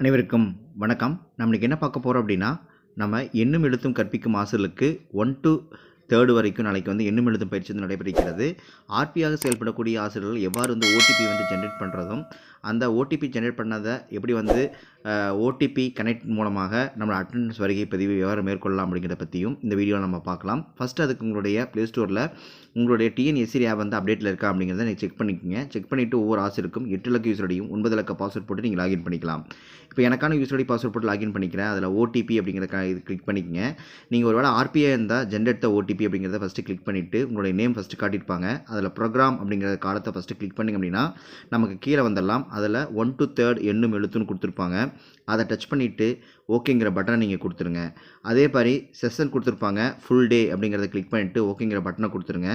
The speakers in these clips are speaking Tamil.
அனைவருக்கும் வணக்கம். நம்ம இன்றைக்கி என்ன பார்க்க போகிறோம் அப்படின்னா நம்ம எண்ணும் எழுத்தும் கற்பிக்கும் ஆசிரியர்களுக்கு ஒன் டு தேர்டு வரைக்கும் நாளைக்கு வந்து எண்ணும் எழுத்தும் பயிற்சி வந்து நடைபெறுகிறது. ஆர்பியாக செயல்படக்கூடிய ஆசிரியர்கள் எவ்வாறு வந்து ஓடிபி வந்து ஜென்ரேட் பண்ணுறதும் அந்த ஓடிபி ஜென்ரேட் பண்ணதை எப்படி வந்து ஓடிபி கனெக்ட் மூலமாக நம்ம அட்டண்டன்ஸ் வருகை பதிவு எவ்வாறு மேற்கொள்ளலாம் அப்படிங்கிறத பற்றியும் இந்த வீடியோவில் நம்ம பார்க்கலாம். ஃபஸ்ட்டு அதுக்கு உங்களுடைய ப்ளே ஸ்டோரில் உங்களுடைய டிஎன்எஸ்சி ஆப் வந்து அப்டேட்டில் இருக்கா அப்படிங்கிறத நீங்கள் செக் பண்ணிக்கோங்க. செக் பண்ணிவிட்டு ஒவ்வொரு ஆசிரியருக்கும் எட்டு இலக்க யூசரையும் ஒன்பது லக்க பாஸ்வேர்ட் போட்டு நீங்கள் லாகின் பண்ணிக்கலாம். இப்போ எனக்கான யூசரடி பாஸ்வேர்ட் போட்டு லாகின் பண்ணிக்கிறேன். அதில் ஓடிபி அப்படிங்கிறத இது கிளிக் பண்ணிக்கங்க. நீங்கள் ஒரு வேளை ஆர்பிஐ இருந்தால் ஜென்ரேட் த ஓடிபி அப்படிங்கிறத ஃபஸ்ட்டு கிளிக் பண்ணிவிட்டு உங்களுடைய நேம் ஃபஸ்ட்டு காட்டியிருப்பாங்க. அதில் ப்ரோக்ராம் அப்படிங்கிற காலத்தை ஃபஸ்ட்டு கிளிக் பண்ணிங்க அப்படின்னா நமக்கு கீழே வந்துடலாம். அதில் ஒன் டு தேர்ட் எண்ணும் எழுத்துன்னு கொடுத்துருப்பாங்க. அதை டச் பண்ணிவிட்டு ஓகேங்கிற பட்டனை நீங்கள் கொடுத்துருங்க. அதே மாதிரி செஷன் கொடுத்துருப்பாங்க ஃபுல் டே அப்படிங்கிறத கிளிக் பண்ணிவிட்டு ஓகேங்கிற பட்டனை கொடுத்துருங்க.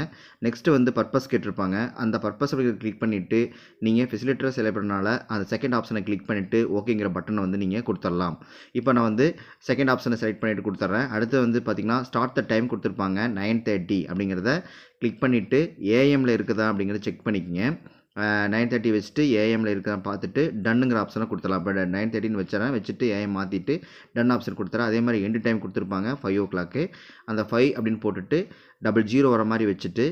நெக்ஸ்ட்டு வந்து பர்பஸ் கேட்டிருப்பாங்க. அந்த பர்பஸ் அப்படிங்கிறத கிளிக் பண்ணிவிட்டு நீங்கள் ஃபெசிலிட்டரை செலக்ட் பண்ணனால அந்த செகண்ட் ஆப்ஷனை கிளிக் பண்ணிவிட்டு ஓகேங்கிற பட்டனை வந்து நீங்கள் கொடுத்துடலாம். இப்போ நான் வந்து செகண்ட் ஆப்ஷனை செலக்ட் பண்ணிவிட்டு கொடுத்துட்றேன். அடுத்து வந்து பார்த்திங்கன்னா ஸ்டார்ட் த டைம் கொடுத்துருப்பாங்க நைன் தேர்ட்டி அப்படிங்கிறத கிளிக் பண்ணிவிட்டு ஏஎம்மில் இருக்குதா அப்படிங்கிறத செக் பண்ணிக்கோங்க. நைன் தேர்ட்டி வச்சுட்டு ஏஎம்மில் இருக்கிற பார்த்துட்டு டன்னுங்கிற ஆப்ஷனை கொடுத்துடலாம். இப்போ நைன் தேர்ட்டின்னு வச்சுறேன் வச்சுட்டு ஏஎம் மாற்றிட்டு டன் ஆப்ஷன் கொடுத்துறேன் அதே மாதிரி எண்டு டைம் கொடுத்துருப்பாங்க ஃபைவ் ஓ கிளாக்கு அந்த ஃபைவ் அப்படின்னு போட்டுட்டு டபுள் ஜீரோ வர மாதிரி வச்சுட்டு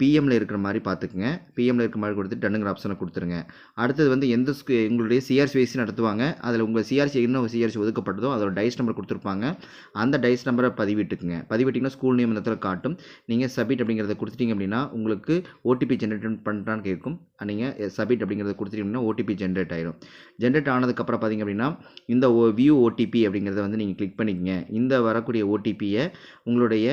பிஎம்மில் இருக்கிற மாதிரி பார்த்துக்குங்க. பிஎம்மில் இருக்கிற மாதிரி கொடுத்து டன்னுங்கிற ஆப்ஷனை கொடுத்துருங்க. அடுத்தது வந்து எந்த ஸ்கூ உங்களுடைய சிஆர்சி வைசி நடத்துவாங்க. அதில் உங்கள் சிஆர்சி என்ன சிஆர்சி ஒதுக்கப்பட்டதோ அதோட டைஸ் நம்பர் கொடுத்துருப்பாங்க. அந்த டைஸ் நம்பரை பதிவிட்டுக்குங்க. பதிவிட்டிங்கன்னா ஸ்கூல் நேம் இடத்துல காட்டும். நீங்கள் சப்மிட் அப்படிங்கிறத கொடுத்துட்டிங்க அப்படின்னா உங்களுக்கு ஓடிபி ஜென்ரேட் பண்ணுறான்னு கேட்கும். நீங்கள் சப்மிட் அப்படிங்கிறத கொடுத்துட்டிங்கன்னா ஓடிபி ஜென்ரேட் ஆயிடும் ஜென்ரேட் ஆனதுக்கப்புறம் பார்த்தீங்க அப்படின்னா இந்த வியூ ஓடிபி அப்படிங்கிறத வந்து நீங்கள் கிளிக் பண்ணிக்கங்க. இந்த வரக்கூடிய ஓடிபியை உங்களுடைய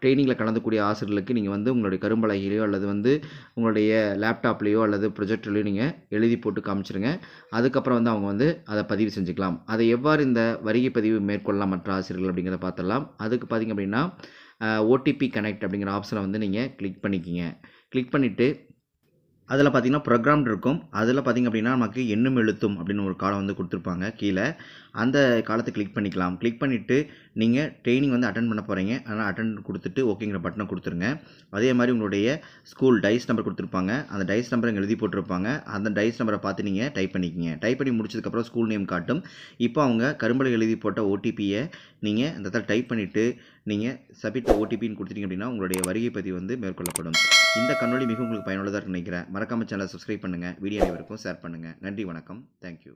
ட்ரைனிங்கில் கலந்துக்கூடிய ஆசிரியர்களுக்கு நீங்கள் வந்து உங்களுடைய கரும்பலகையிலையோ அல்லது வந்து உங்களுடைய லேப்டாப்லேயோ அல்லது ப்ரொஜெக்டர்லையோ நீங்கள் எழுதி போட்டு காமிச்சிருங்க. அதுக்கப்புறம் வந்து அவங்க வந்து அதை பதிவு செஞ்சுக்கலாம். அதை எவ்வாறு இந்த வருகை பதிவு மேற்கொள்ளலாம் மற்ற ஆசிரியர்கள் அப்படிங்கிறத பார்த்துடலாம். அதுக்கு பார்த்திங்க அப்படின்னா ஓடிபி கனெக்ட் அப்படிங்கிற ஆப்ஷனை வந்து நீங்கள் கிளிக் பண்ணிக்கிங்க. கிளிக் பண்ணிவிட்டு அதில் பார்த்தீங்கன்னா ப்ரோக்ராம் இருக்கும். அதில் பார்த்திங்க அப்படின்னா நமக்கு எண்ணும் எழுத்தும் அப்படின்னு ஒரு காலம் வந்து கொடுத்துருப்பாங்க கீழே. அந்த காலத்தை கிளிக் பண்ணிக்கலாம். கிளிக் பண்ணிவிட்டு நீங்கள் ட்ரைனிங் வந்து அட்டன் பண்ண போகிறீங்க அதனால் அட்டன் கொடுத்துட்டு ஓகேங்கிற பட்டனை கொடுத்துருங்க. அதே மாதிரி உங்களுடைய ஸ்கூல் டைஸ் நம்பர் கொடுத்துருப்பாங்க. அந்த டைஸ் நம்பர் இங்கே எழுதி போட்டிருப்பாங்க. அந்த டைஸ் நம்பரை பார்த்து நீங்கள் டைப் பண்ணிக்கிங்க. டைப் பண்ணி முடிச்சதுக்கப்புறம் ஸ்கூல் நேம் காட்டும். இப்போ அவங்க கரும்பலை எழுதி போட்ட ஓடிபியை நீங்கள் இந்த இடத்துல டைப் பண்ணிவிட்டு நீங்கள் சப்மிட் ஓடிபின்னு கொடுத்துட்டீங்க அப்படின்னா உங்களுடைய வருகை பதிவு வந்து மேற்கொள்ளப்படும். இந்த கண்ணொலி மிகவும் உங்களுக்கு பயனுள்ளதாக நினைக்கிறேன். மறக்காமல் சேனலை சப்ஸ்கிரைப் பண்ணுங்கள் வீடியோ அனைவருக்கும் ஷேர் பண்ணுங்கள் நன்றி வணக்கம். தேங்க்யூ